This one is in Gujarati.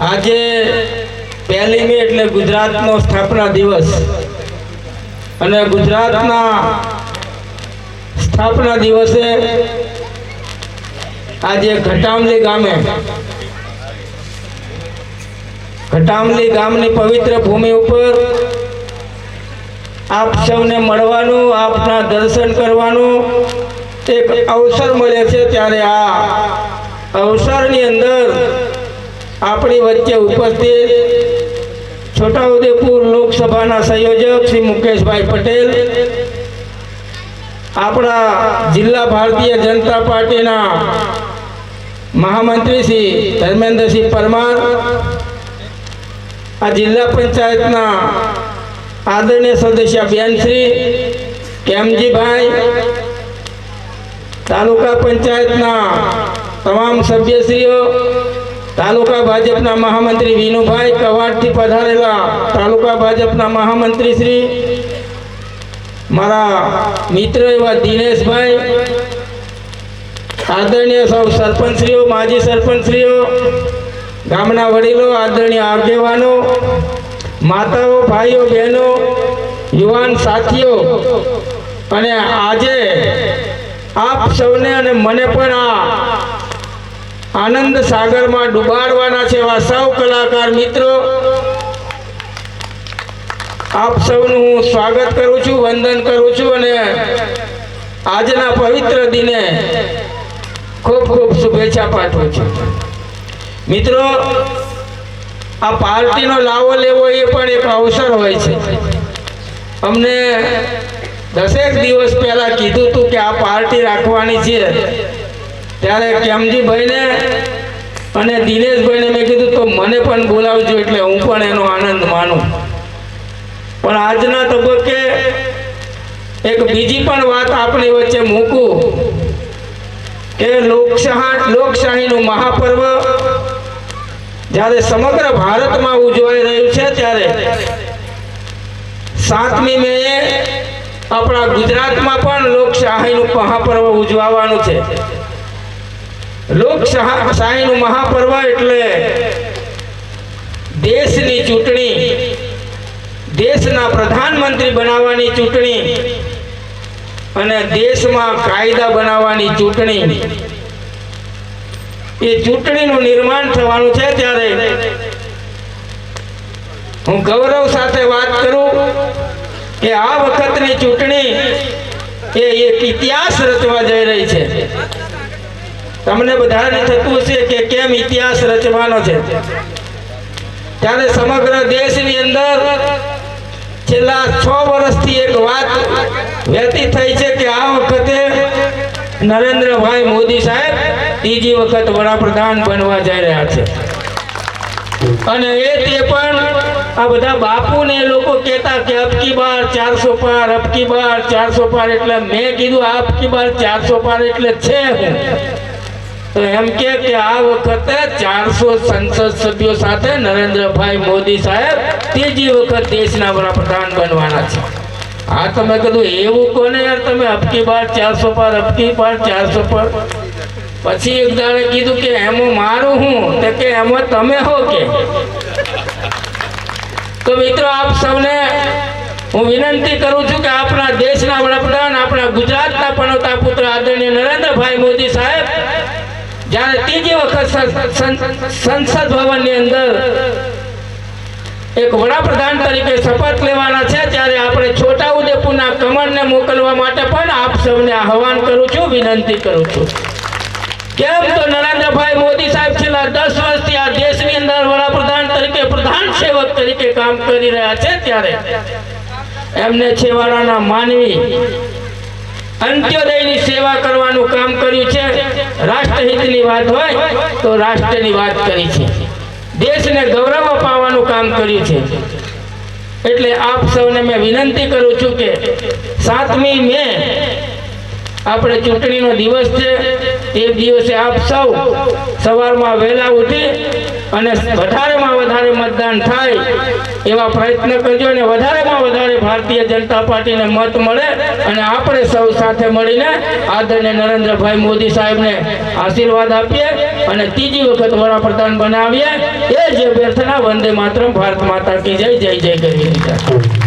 આજે પહેલી મે એટલે ગુજરાતનો સ્થાપના દિવસ. અને ગુજરાતના સ્થાપના દિવસે આજે ઘટામલી ગામે, ઘટામલી ગામની પવિત્ર ભૂમિ ઉપર આપ સૌને મળવાનું, આપના દર્શન કરવાનું એક અવસર મળે છે ત્યારે આ અવસરની અંદર આપણી વચ્ચે ઉપસ્થિત છોટાઉદેપુર લોકસભાના સંયોજક શ્રી મુકેશભાઈ પટેલ, આપણા જિલ્લા ભારતીય જનતા પાર્ટીના મહામંત્રી શ્રી ધર્મેન્દ્રસિંહ પરમાર, આ જિલ્લા પંચાયતના આદરણીય સદસ્ય બેનશ્રી કેમજીભાઈ, તાલુકા પંચાયતના તમામ સભ્યશ્રીઓ તાલુકા ભાજપના મહામંત્રી વિનુભાઈ કવાડથી પધારેલા તાલુકા ભાજપના મહામંત્રી શ્રી મારા મિત્ર એવા દિનેશભાઈ, આદરણીય સૌ સરપંચશ્રીઓ, માજી સરપંચશ્રીઓ, ગામના વડીલો, આદરણીય આગેવાનો, માતાઓ, ભાઈઓ, બહેનો, યુવાન સાથીઓ અને આજે આપ સૌને અને મને પણ આ આનંદ સાગરમાં ડુબાડવાના છે એવા સૌ કલાકાર મિત્રો. આપ સૌનું હું સ્વાગત કરું છું, વંદન કરું છું અને આજના પવિત્ર દિને ખૂબ ખૂબ શુભેચ્છા પાઠવું છું. મિત્રો, આ પાર્ટીનો લાવો લેવો એ પણ એક અવસર હોય છે. અમને દસેક દિવસ પહેલાં કીધું હતું કે આ પાર્ટી રાખવાની છે. ત્યારે કેમજીભાઈને અને દિનેશભાઈને મેં કીધું, તો મને પણ બોલાવજો એટલે હું પણ એનો આનંદ માનું. પણ આજના તબક્કે એક બીજી પણ વાત આપણી વચ્ચે મૂકું કે લોકશાહ, લોકશાહીનું મહાપર્વ જ્યારે સમગ્ર ભારતમાં ઉજવાઈ રહ્યું છે ત્યારે સાતમી મે આપણા ગુજરાતમાં પણ લોકશાહીનું મહાપર્વ ઉજવવાનું છે. લોકશાહીનું મહાપર્વ એટલે દેશની ચૂંટણી, દેશના પ્રધાનમંત્રી બનાવવાની ચૂંટણી અને દેશમાં કાયદા બનાવવાની ચૂંટણી. એ ચૂંટણીનું નિર્માણ થવાનું છે ત્યારે હું ગૌરવ સાથે વાત કરું કે આ વખતની ચૂંટણી એ એક ઇતિહાસ રચવા જઈ રહી છે. તમને બધાને થતું હશે કે કેમ ઇતિહાસ રચવાનો છે? ત્યારે સમગ્ર દેશની અંદર છેલ્લા છ વર્ષથી એક વાત વહેતી થઈ છે કે આ વખતે નરેન્દ્રભાઈ મોદી સાહેબ ત્રીજી વખત વડાપ્રધાન બનવા જઈ રહ્યા છે. અને એ તે પણ આ બધા બાપુને લોકો કહેતા કે અબકી બાર ચારસો પાર અબકી બાર ચારસો પાર એટલે મેં કીધું અબકી બાર ચારસો પાર એટલે છે તો એમ કે કે આ વખતે ચારસો સંસદ સભ્યો સાથે નરેન્દ્રભાઈ મોદી સાહેબ ત્રીજી વખત દેશના વડાપ્રધાન બનવાના છે. આ તમે કીધું, એવું કોને યાર તમે અબકી બાર ચારસો પાર, અબકી બાર ચારસો પર? પછી એક દાડે કીધું કે એમાં મારું હું, તો કે એમાં તમે હો કે? તો મિત્રો આપ સૌને હું વિનંતી કરું છું કે આપણા દેશના વડાપ્રધાન, આપણા ગુજરાતના પનોતા પુત્ર આદરણીય નરેન્દ્રભાઈ મોદી સાહેબ ત્રીજી વખત સંસદ ભવનની અંદર એક વડાપ્રધાન તરીકે શપથ લેવાના છે. ત્યારે આપણે છોટાઉદેપુરના કમળને મોકલવા માટે પણ આપ સૌને આહવાન કરું છું, વિનંતી કરું છું. કેમ તો નરેન્દ્રભાઈ મોદી સાહેબ છેલ્લા દસ વર્ષથી આ દેશની અંદર વડાપ્રધાન તરીકે, પ્રધાન સેવક તરીકે કામ કરી રહ્યા છે ત્યારે એમને છેવાડાના માનવી અંત્યોદયની સેવા કરવાનું કામ કર્યું છે. રાષ્ટ્રહિતની વાત હોય તો રાષ્ટ્રની વાત કરી છે. દેશને ગૌરવ અપાવવાનું કામ કર્યું છે. એટલે આપ સૌને મેં વિનંતી કરું છું કે સાતમી મે આપણે ચૂંટણીનો દિવસ છે. એ દિવસે આપ સૌ સવારમાં વહેલા ઉઠી અને વધારેમાં વધારે મતદાન થાય એવા પ્રયત્ન કરજો અને વધારેમાં વધારે ભારતીય જનતા પાર્ટીને મત મળે અને આપણે સૌ સાથે મળીને આદરણીય નરેન્દ્રભાઈ મોદી સાહેબને આશીર્વાદ આપીએ અને ત્રીજી વખત વડાપ્રધાન બનાવીએ. એ જ અભ્યર્થના વંદે માતરમ, ભારત માતા કી જય જય જય કરી